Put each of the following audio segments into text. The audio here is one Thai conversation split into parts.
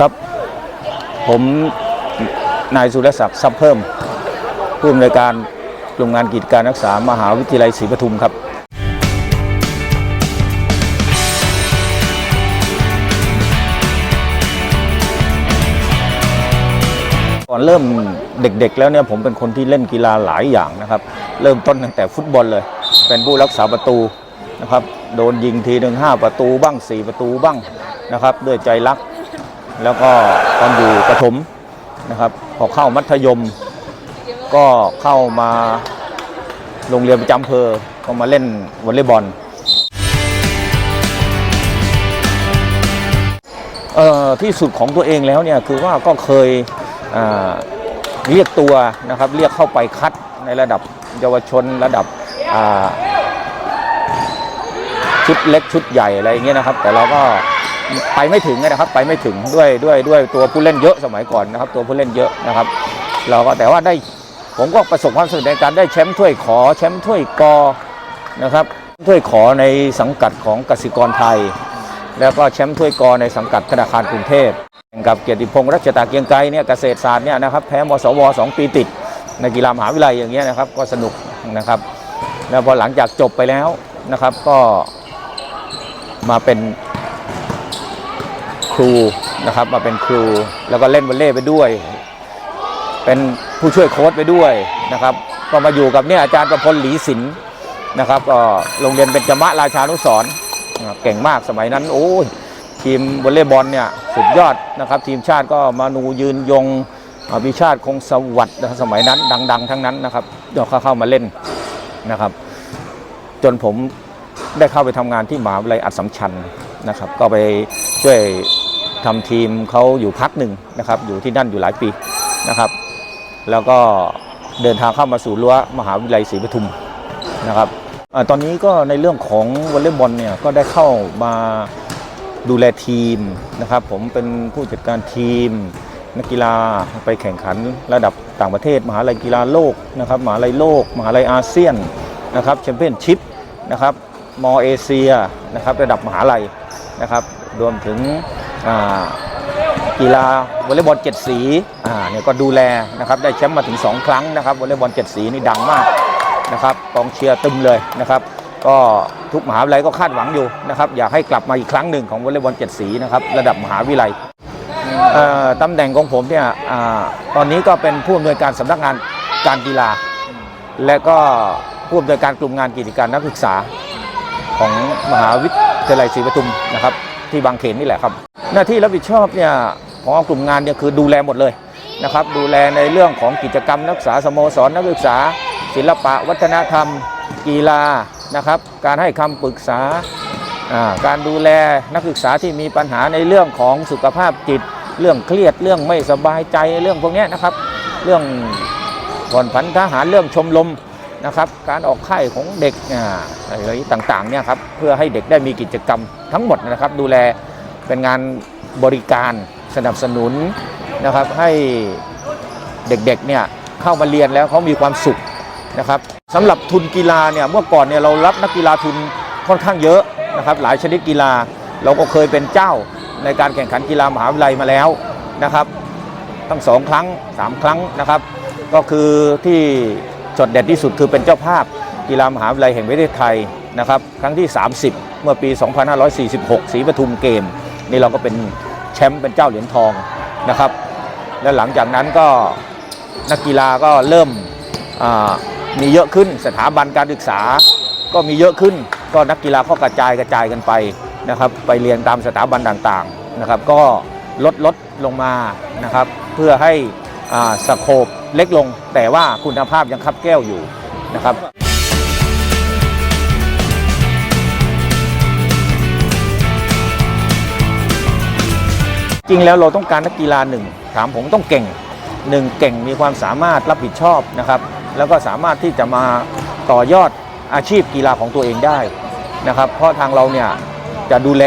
ครับ ผมนายสุรศักดิ์ทรัพย์เพิ่ม ผู้อำนวยการกลุ่มงานกิจการรักษามหาวิทยาลัยศรีปทุมครับก่อนเริ่มเด็กๆแล้วเนี่ยผมเป็นคนที่เล่นกีฬาหลายอย่างนะครับ เริ่มต้นตั้งแต่ฟุตบอลเลย เป็นผู้รักษาประตูนะครับ โดนยิงทีหนึ่งห้าประตูบ้างสี่ประตูบ้างนะครับ ด้วยใจรัก แล้วก็ตอนอยู่ประถมนะครับพอเข้ามัธยม ก็เข้ามาโรงเรียนประจำอำเภอก็มาเล่นวอลเลย์บอลเอ่อที่สุดของตัวเองแล้วเนี่ยคือว่าก็เคยอ่าเรียกตัวนะครับเรียกเข้าไปคัดในระดับเยาวชนระดับอ่าชุดเล็กชุดใหญ่อะไรอย่างเงี้ยนะครับ แต่เราก็ ไปไม่ถึงนะครับ ไปไม่ถึงด้วยด้วยด้วยตัวผู้เล่นเยอะสมัยก่อนนะครับ ตัวผู้เล่นเยอะนะครับ เราก็แต่ว่าได้ผมก็ประสบความสำเร็จในการได้แชมป์ถ้วยขอแชมป์ถ้วยกอนะครับถ้วยขอในสังกัดของกสิกรไทย แล้วก็แชมป์ถ้วยกอในสังกัดธนาคารกรุงเทพกับเกียรติพงษ์รัชตาเกียงไกรเนี่ยเกษตรศาสตร์เนี่ยนะครับแพ้มสวสองปีติดในกีฬามหาวิทยาลัยอย่างเงี้ยนะครับก็สนุกนะครับ แล้วพอหลังจากจบไปแล้วนะครับก็มาเป็น ครูนะครับมาเป็นครู แล้วก็เล่นวอลเลย์ไปด้วย เป็นผู้ช่วยโค้ชไปด้วยนะครับก็มาอยู่กับเนี่ยอาจารย์ประพลหลีศิลป์นะครับก็โรงเรียนเป็นจมะราชานุสรณ์นะครับเก่งมากสมัยนั้นโอ้ยทีมวอลเลย์บอลเนี่ยสุดยอดนะครับ ทีมชาติก็มานูยืนยงอภิชาติคงสวัสดิ์นะสมัยนั้นดัง ๆ ทั้งนั้นนะครับเดี๋ยวเขาเข้ามาเล่นนะครับ จนผมได้เข้าไปทำงานที่มหาวิทยาลัยอัสสัมชัญนะครับ ก็ไปช่วย ทำทีมเขาอยู่พักหนึ่งนะครับ อยู่ที่นั่นอยู่หลายปีนะครับ แล้วก็เดินทางเข้ามาสู่รั้วมหาวิทยาลัยศรีปทุมนะครับอตอนนี้ก็ในเรื่องของวอลเลย์บอลเนี่ยก็ได้เข้ามาดูแลทีมนะครับ ผมเป็นผู้จัดการทีม นักกีฬาไปแข่งขันระดับต่างประเทศ มหาลัยกีฬาโลกนะครับมหาลัยโลก มหาลัยอาเซียนนะครับแชมเปี้ยนชิพนะครับมอเอเชียนะครับระดับมหาลัยนะครับรวมถึง กีฬาวอลเลย์บอลเจ็ดสีอ่าเนี่ยก็ดูแลนะครับได้แชมป์มาถึง 2 ครั้งนะครับวอลเลย์บอลเจ็ดสีนี่ดังมากนะครับกองเชียร์ตึมเลยนะครับ ก็ทุกมหาวิทยาลัยก็คาดหวังอยู่นะครับอยากให้กลับมาอีกครั้งหนึ่งของวอลเลย์บอลเจ็ดสีนะครับระดับมหาวิทยาลัยเอ่อตำแหน่งของผมเนี่ยอาตอนนี้ก็เป็นผู้อำนวยการสำนักงานการกีฬา และก็ผู้อำนวยการกลุ่มงานกิจการนักศึกษาของมหาวิทยาลัยศรีปทุมนะครับที่บางเขนนี่แหละครับ หน้าที่รับผิดชอบเนี่ยของกลุ่มงานเนี่ยคือดูแลหมดเลยนะครับดูแลในเรื่องของกิจกรรมนักศึกษาสโมสรนักศึกษา ศิลปะวัฒนธรรม กีฬานะครับ การให้คำปรึกษาการดูแลนักศึกษาที่มีปัญหาในเรื่องของสุขภาพจิต เรื่องเครียดเรื่องไม่สบายใจเรื่องพวกนี้นะครับ เรื่องผ่อนผันทหารเรื่องชมรมนะครับ การออกค่ายของเด็กอ่าอะไรต่างๆเนี่ยครับเพื่อให้เด็กได้มีกิจกรรมทั้งหมดนะครับ ดูแล เป็นงานบริการสนับสนุนนะครับให้เด็กๆเนี่ยเข้ามาเรียนแล้วเขามีความสุขนะครับสำหรับทุนกีฬาเนี่ยเมื่อก่อนเนี่ยเรารับนักกีฬาทุนค่อนข้างเยอะนะครับหลายชนิดกีฬาเราก็เคยเป็นเจ้าในการแข่งขันกีฬามหาวิทยาลัยมาแล้วนะครับทั้งสองครั้งสามครั้งนะครับ ก็คือที่จดเด็ดที่สุดคือเป็นเจ้าภาพกีฬามหาวิทยาลัยแห่งประเทศไทยนะครับครั้งที่ 30 เมื่อปี 2546ศรีปทุมเกม นี่เราก็เป็นแชมป์เป็นเจ้าเหรียญทองนะครับ และหลังจากนั้นก็นักกีฬาก็เริ่มมีเยอะขึ้นสถาบันการศึกษาก็มีเยอะขึ้น ก็นักกีฬาก็กระจายกระจายกันไปนะครับ ไปเรียนตามสถาบันต่างๆนะครับ ก็ลดลดลงมานะครับ เพื่อให้สโคปเล็กลง แต่ว่าคุณภาพยังคับแก้วอยู่นะครับ จริงแล้วเราต้องการนักกีฬาหนึ่งถามผมต้องเก่งหนึ่งเก่งมีความสามารถรับผิดชอบนะครับ แล้วก็สามารถที่จะมาต่อยอดอาชีพกีฬาของตัวเองได้นะครับ เพราะทางเราเนี่ยจะดูแล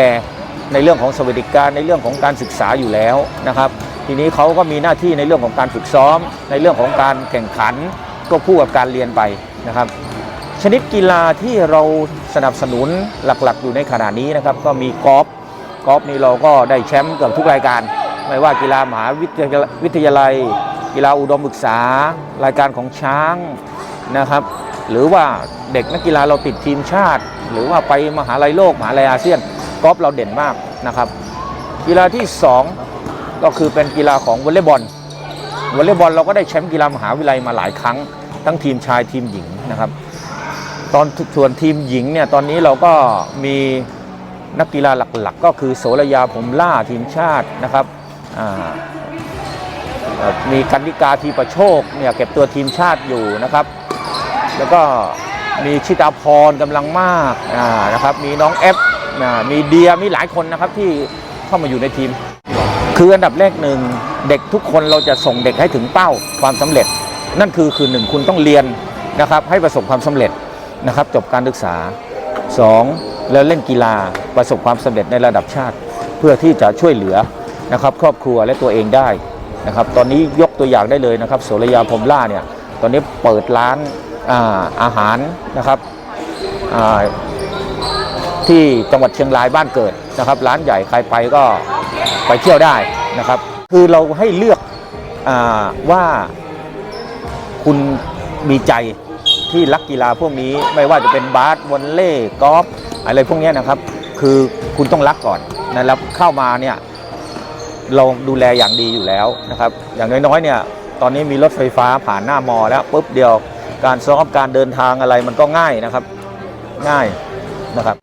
ในเรื่องของสวัสดิการในเรื่องของการศึกษาอยู่แล้วนะครับ ทีนี้เขาก็มีหน้าที่ในเรื่องของการฝึกซ้อม ในเรื่องของการแข่งขันก็คู่กับการเรียนไปนะครับ ชนิดกีฬาที่เราสนับสนุนหลักๆ อยู่ในขณะนี้นะครับ ก็มีกอล์ฟ กอล์ฟนี่เราก็ได้แชมป์เกือบทุกรายการ ไม่ว่ากีฬามหาวิทยาลัย กีฬาอุดมศึกษา รายการของช้างนะครับ หรือว่าเด็กนักกีฬาเราติดทีมชาติ หรือว่าไปมหาลัยโลกมหาลัยอาเซียนกอล์ฟเราเด่นมากนะครับ กีฬาที่ 2 ก็คือเป็นกีฬาของวอลเลย์บอลวอลเลย์บอลเราก็ได้แชมป์กีฬามหาวิทยาลัยมาหลายครั้ง ทั้งทีมชายทีมหญิงนะครับ ตอนส่วนทีมหญิงเนี่ยตอนนี้เราก็มี นักกีฬาหลักๆ ก็คือโสระยาผมล่าทีมชาตินะครับมีกันนิกาทีประโชคเนี่ยเก็บตัวทีมชาติอยู่นะครับ แล้วก็มีชิตาพรกำลังมากานะครับ มีน้องเอฟมีเดียมีหลายคนนะครับที่เข้ามาอยู่ในทีม คืออันดับแรกหนึ่งเด็กทุกคนเราจะส่งเด็กให้ถึงเป้าความสำเร็จ นั่นคือคือหนึ่งคุณต้องเรียนนะครับให้ประสบความสำเร็จนะครับจบการศึกษาสอง แล้วเล่นกีฬาประสบความสำเร็จในระดับชาติ เพื่อที่จะช่วยเหลือนะครับครอบครัวและตัวเองได้นะครับตอนนี้ยกตัวอย่างได้เลยนะครับโสรยาพรหมล่าเนี่ยตอนนี้เปิดร้านอาอาหารนะครับที่จังหวัดเชียงรายบ้านเกิดนะครับร้านใหญ่ใครไปก็ไปเที่ยวได้นะครับคือเราให้เลือกอว่าคุณมีใจที่รักกีฬาพวกนี้ไม่ว่าจะเป็นบาสวอลเล่กอล์ฟ อะไรพวกนี้นะครับ คือคุณต้องรักก่อนนะครับเข้ามาเนี่ยเราดูแลอย่างดีอยู่แล้วนะครับ อย่างน้อยๆเนี่ยตอนนี้มีรถไฟฟ้าผ่านหน้ามอแล้วปุ๊บเดียวการซ้อมการเดินทางอะไรมันก็ง่ายนะครับ ง่ายนะครับ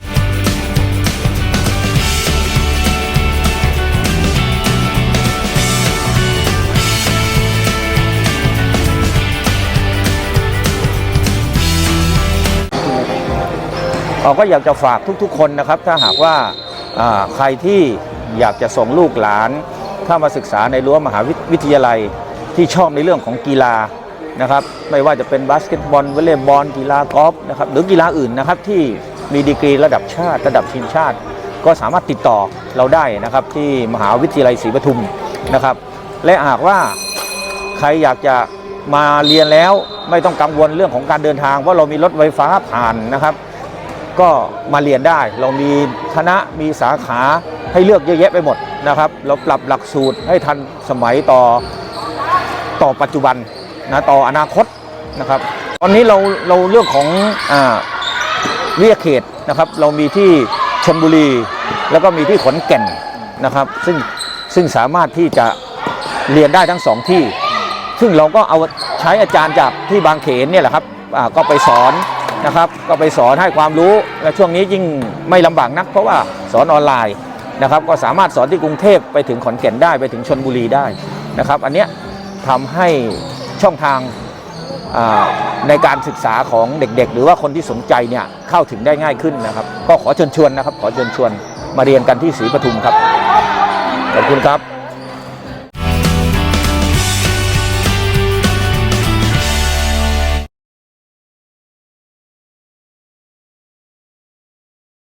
เราก็อยากจะฝากทุกๆ คนนะครับ ถ้าหากว่าใครที่อยากจะส่งลูกหลานเข้ามาศึกษาในรั้วมหาวิทยาลัยที่ชอบในเรื่องของกีฬานะครับ ไม่ว่าจะเป็นบาสเกตบอลวอลเลย์บอลกีฬากอล์ฟนะครับหรือกีฬาอื่นนะครับที่มีดีกรีระดับชาติ ระดับทีมชาติ ก็สามารถติดต่อเราได้นะครับที่มหาวิทยาลัยศรีปทุมนะครับ และหากว่าใครอยากจะมาเรียนแล้วไม่ต้องกังวลเรื่องของการเดินทางเพราะเรามีรถไฟฟ้าผ่านนะครับ ก็มาเรียนได้ เรามีคณะมีสาขาให้เลือกเยอะแยะไปหมดนะครับ เราปรับหลักสูตรให้ทันสมัยต่อต่อปัจจุบันนะต่ออนาคตนะครับ ตอนนี้เราเราเรื่องของอ่าวิทยาเขตนะครับ เรามีที่ชลบุรี แล้วก็มีที่ขอนแก่นนะครับ ซึ่งซึ่งสามารถที่จะเรียนได้ทั้งสองที่ ซึ่งเราก็เอาใช้อาจารย์จากที่บางเขนเนี่ยแหละครับก็ไปสอน นะครับ ก็ไปสอนให้ความรู้และช่วงนี้ยิ่งไม่ลำบากนัก เพราะว่าสอนออนไลน์นะครับ ก็สามารถสอนที่กรุงเทพไปถึงขอนแก่นได้ไปถึงชนบุรีได้นะครับ อันเนี้ยทำให้ช่องทางในการศึกษาของเด็กๆ หรือว่าคนที่สนใจเนี่ยเข้าถึงได้ง่ายขึ้นนะครับ ก็ขอเชิญชวนนะครับ ขอเชิญชวนมาเรียนกันที่ศรีปทุมครับขอบคุณครับ